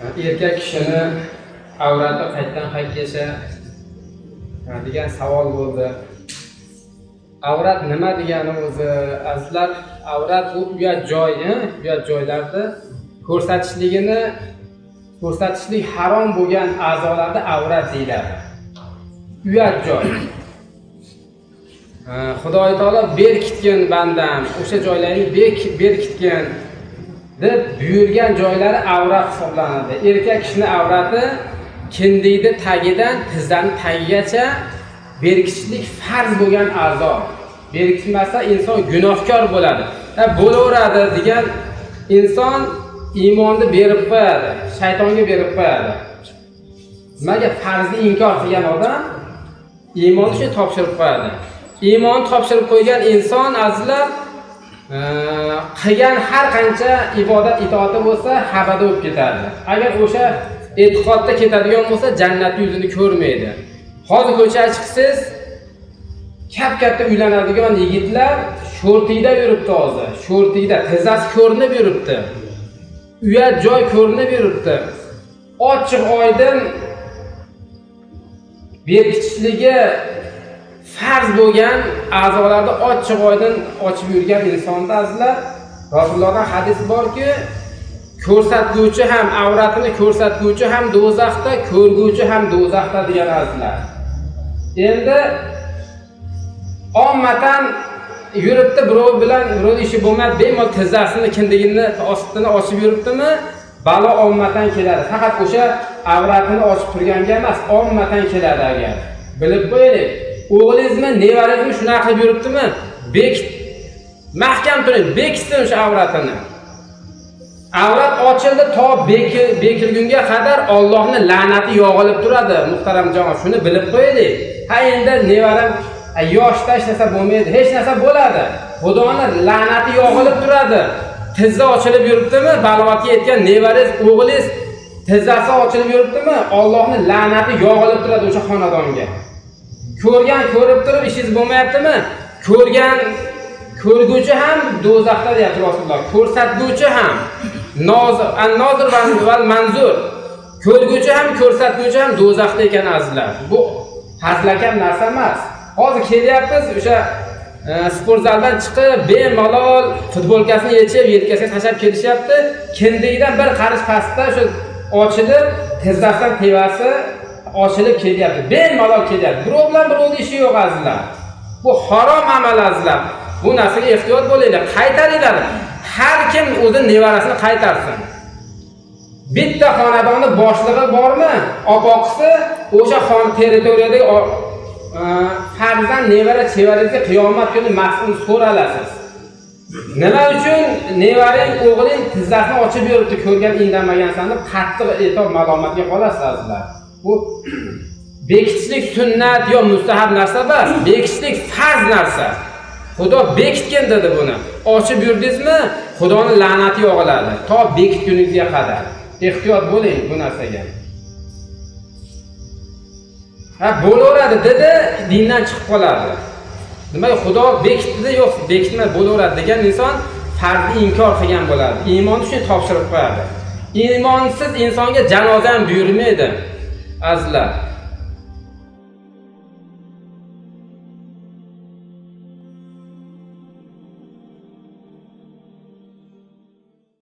erkak kishini avrati qayerdan qaytgacha degan savol bo'ldi. Avrat nima degani o'zi? Azizlar avrat bu uyat joyi uyat joylarni ko'rsatishligini ko'rsatishlik harom bo'lgan a'zolarni avrat deyiladi. Uyat joy. Ha, xudoy taolo berkitgin bandam o'sha joylarni bek- berkitgin deb buyurgan joylari avrat hisoblanadi. Erkak kishini avrati kindiyni tagidan tizzani tagigacha berkitishlik farz bo'lgan a'zo. Berkitmasa inson gunohkor bo'ladi. Bo'laveradi degan inson iymonni berib qo'yadi shaytonga berib qo'yadi. Nimaga farzni inkor qilgan odam iymonni shu topshirib qo'yadi? İymon topshirib qo'ygan inson azizlar qilgan har qancha ibodat itoati bo'lsa habada bo'lib ketadi. Agar o'sha e'tiqodda ketadigan bo'lsa jannatni yuzini ko'rmaydi. Hozir ko'chaga chiqsangiz kap katta uylanadigan yigitlar sho'rtikda yuribdi hozir. Sho'rtikda tizzasi ko'rinib yuribdi. Uyat joy ko'rinib yuribdi. Ochiq oydin berkitishligi farz bo'lgan a'zolarni ochiq oydin ochib yurgan insonni azizlar rasulullohdan hadis borki ko'rsatguvchi ham avratini ko'rsatguvchi ham do'zaxda ko'rguvchi ham do'zaxda degan azizlar endi ommatan yuribdi birov bilan birovni ishi bo'lmadi bemalol tizzasini kindigini ostini ochib yuribdimi balo ommatan keladi. Faqat o'sha avratini ochib turganga emas ommatan keladi agar. Bilib qo'yaylik. O'g'lingizmi nevarangizmi shunaqa qilib yuribdimi? Bekit mahkam turing bekitsin o'sha avratini. Avrat ochildi to beki- bekilgunga qadar Allohning la'nati yog'ilib turadi muhtaram jamoa shuni bilib qo'yaylik. Ha endi nevaram "A, yoshda hech narsa bo'lmaydi hech narsa bo'ladi. Xudoni la'nati yog'ilib turadi. Tizza ochilib yuribdimi? Balog'atga yetgan nevarangiz o'g'lingiz tizzasi ochilib yuribdimi? Allohning la'nati yog'ilib turadi o'sha xonadonga. Ko'rgan ko'rib turib ishingiz bo'lmayaptimi? Ko'rgan ko'rguvchi ham do'zaxda deyapti rasululloh. Ko'rsatguvchi ham nozir val manzur. Ko'rguvchi ham ko'rsatguvchi ham do'zaxda ekan azizlar. Bu hazilakam narsa emas. Hozir kelyapmiz o'sha e, sport zaldan chiqib bemalol futbolkasini yechib yelkasiga tashlab kelishyapti. Kindigidan bir qarish pastda shu ochilib tizzasidan tevasi ochilib kelyapti. Bemalol kelyapti. Birov bilan birovni ishi yo'q azizlar. Bu harom amal azizlar. Bu narsaga ehtiyot bo'linglar. Qaytaringlar. Har kim o'zini nevarasini qaytarsin. Bitta xonadonni boshlig'i bormi? Opoqisi o'sha xon territoriyadagi e, farzand nevara chevarangizga qiyomat kuni mas'ul so'ralasiz. Nima uchun nevarang o'g'ling tizzasini ochib yuribdi ko'rgan indamagansan deb qattiq etob malomatga qolasiz azizlar. Bu bekitishlik sunnat yo mustahab narsa emas bekitishlik farz narsa. Xudo bekitgan dedi buni. Ochib yurdingizmi xudoni la'nati yog'iladi. To bekitguningizga qadar. Ehtiyot bo'ling bu narsaga. Ha bo'laveradi dedi dindan chiqib qoladi. Nimaga xudo bekitdi yo'q bekitmay bo'laveradi degan inson farzni inkor qilgan bo'ladi. İymonni shuni topshirib qo'yadi. İymonsiz insonga janoza ham buyurmaydi azizlar